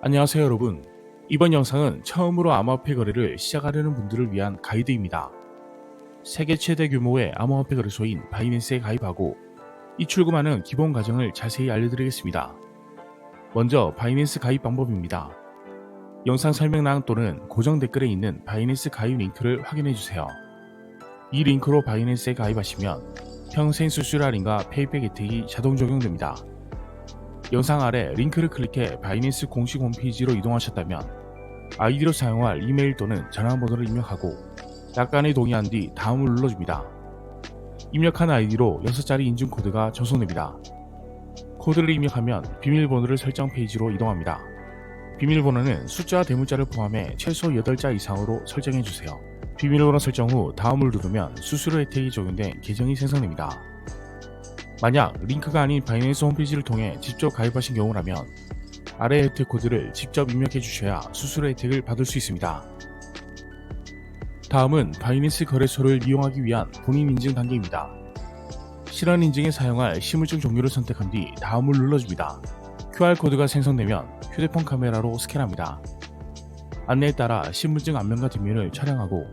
안녕하세요 여러분. 이번 영상은 처음으로 암호화폐 거래를 시작하려는 분들을 위한 가이드입니다. 세계 최대 규모의 암호화폐 거래소인 바이낸스에 가입하고 입출금하는 기본 과정을 자세히 알려드리겠습니다. 먼저 바이낸스 가입 방법입니다. 영상 설명란 또는 고정 댓글에 있는 바이낸스 가입 링크를 확인해주세요. 이 링크로 바이낸스에 가입하시면 평생 수수료 할인과 페이백 혜택이 자동 적용됩니다. 영상 아래 링크를 클릭해 바이낸스 공식 홈페이지로 이동하셨다면 아이디로 사용할 이메일 또는 전화번호를 입력하고 약간의 동의한 뒤 다음을 눌러줍니다. 입력한 아이디로 6자리 인증 코드가 전송됩니다. 코드를 입력하면 비밀번호를 설정 페이지로 이동합니다. 비밀번호는 숫자와 대문자를 포함해 최소 8자 이상으로 설정해주세요. 비밀번호 설정 후 다음을 누르면 수수료 혜택이 적용된 계정이 생성됩니다. 만약 링크가 아닌 바이낸스 홈페이지를 통해 직접 가입하신 경우라면 아래 혜택 코드를 직접 입력해 주셔야 수수료 혜택을 받을 수 있습니다. 다음은 바이낸스 거래소를 이용하기 위한 본인 인증 단계입니다. 실현 인증에 사용할 신분증 종류를 선택한 뒤 다음을 눌러줍니다. QR코드가 생성되면 휴대폰 카메라로 스캔합니다. 안내에 따라 신분증 앞면과 뒷면을 촬영하고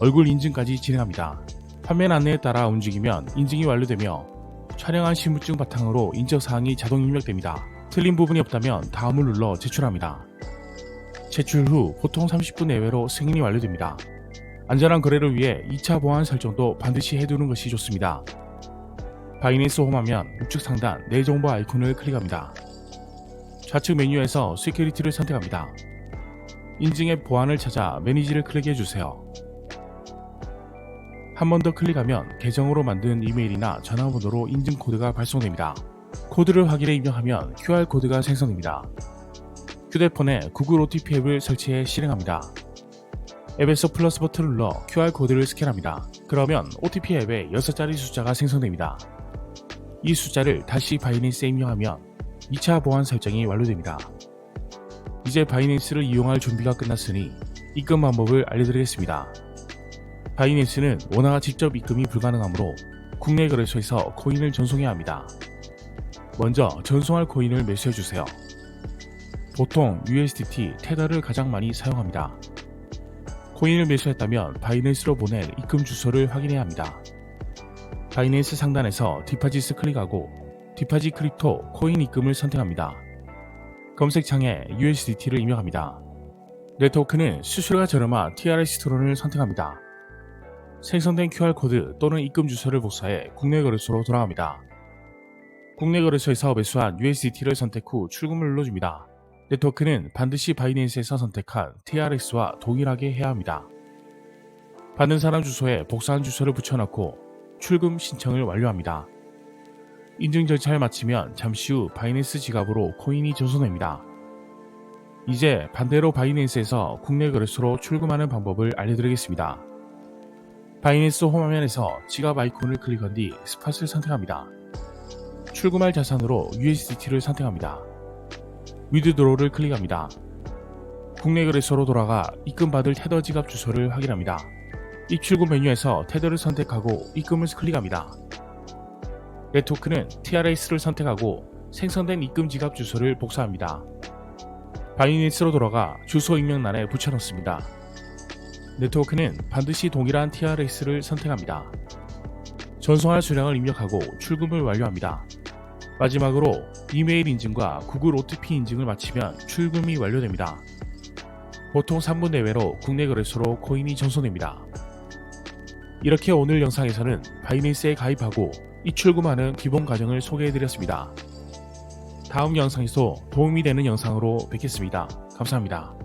얼굴 인증까지 진행합니다. 화면 안내에 따라 움직이면 인증이 완료되며 촬영한 신분증 바탕으로 인적 사항이 자동 입력됩니다. 틀린 부분이 없다면 다음을 눌러 제출합니다. 제출 후 보통 30분 내외로 승인이 완료됩니다. 안전한 거래를 위해 2차 보안 설정도 반드시 해두는 것이 좋습니다. 바이낸스 홈하면 우측 상단 내 정보 아이콘을 클릭합니다. 좌측 메뉴에서 시큐리티를 선택합니다. 인증의 보안을 찾아 매니지를 클릭해 주세요. 한 번 더 클릭하면 계정으로 만든 이메일이나 전화번호로 인증 코드가 발송됩니다. 코드를 확인해 입력하면 QR코드가 생성됩니다. 휴대폰에 구글 OTP 앱을 설치해 실행합니다. 앱에서 플러스 버튼을 눌러 QR코드를 스캔합니다. 그러면 OTP 앱에 6자리 숫자가 생성됩니다. 이 숫자를 다시 바이낸스에 입력하면 2차 보안 설정이 완료됩니다. 이제 바이낸스를 이용할 준비가 끝났으니 입금 방법을 알려드리겠습니다. 바이낸스는 원화가 직접 입금이 불가능하므로 국내 거래소에서 코인을 전송해야 합니다. 먼저 전송할 코인을 매수해 주세요. 보통 USDT, 테더를 가장 많이 사용합니다. 코인을 매수했다면 바이낸스로 보낼 입금 주소를 확인해야 합니다. 바이낸스 상단에서 디파짓을 클릭하고 디파짓 크립토 코인 입금을 선택합니다. 검색창에 USDT를 입력합니다. 네트워크는 수수료가 저렴한 TRX 트론을 선택합니다. 생성된 QR코드 또는 입금 주소를 복사해 국내 거래소로 돌아갑니다. 국내 거래소에서 매수한 USDT를 선택 후 출금을 눌러줍니다. 네트워크는 반드시 바이낸스에서 선택한 TRX와 동일하게 해야 합니다. 받는 사람 주소에 복사한 주소를 붙여넣고 출금 신청을 완료합니다. 인증 절차를 마치면 잠시 후 바이낸스 지갑으로 코인이 전송됩니다. 이제 반대로 바이낸스에서 국내 거래소로 출금하는 방법을 알려드리겠습니다. 바이낸스 홈화면에서 지갑 아이콘을 클릭한 뒤 스팟을 선택합니다. 출금할 자산으로 USDT를 선택합니다. 위드드로를 클릭합니다. 국내 거래소로 돌아가 입금받을 테더 지갑 주소를 확인합니다. 입출금 메뉴에서 테더를 선택하고 입금을 클릭합니다. 네트워크는 TRX를 선택하고 생성된 입금 지갑 주소를 복사합니다. 바이낸스로 돌아가 주소 입력란에 붙여넣습니다. 네트워크는 반드시 동일한 TRX를 선택합니다. 전송할 수량을 입력하고 출금을 완료합니다. 마지막으로 이메일 인증과 구글 OTP 인증을 마치면 출금이 완료됩니다. 보통 3분 내외로 국내 거래소로 코인이 전송됩니다. 이렇게 오늘 영상에서는 바이낸스에 가입하고 입출금하는 기본 과정을 소개해드렸습니다. 다음 영상에서 도움이 되는 영상으로 뵙겠습니다. 감사합니다.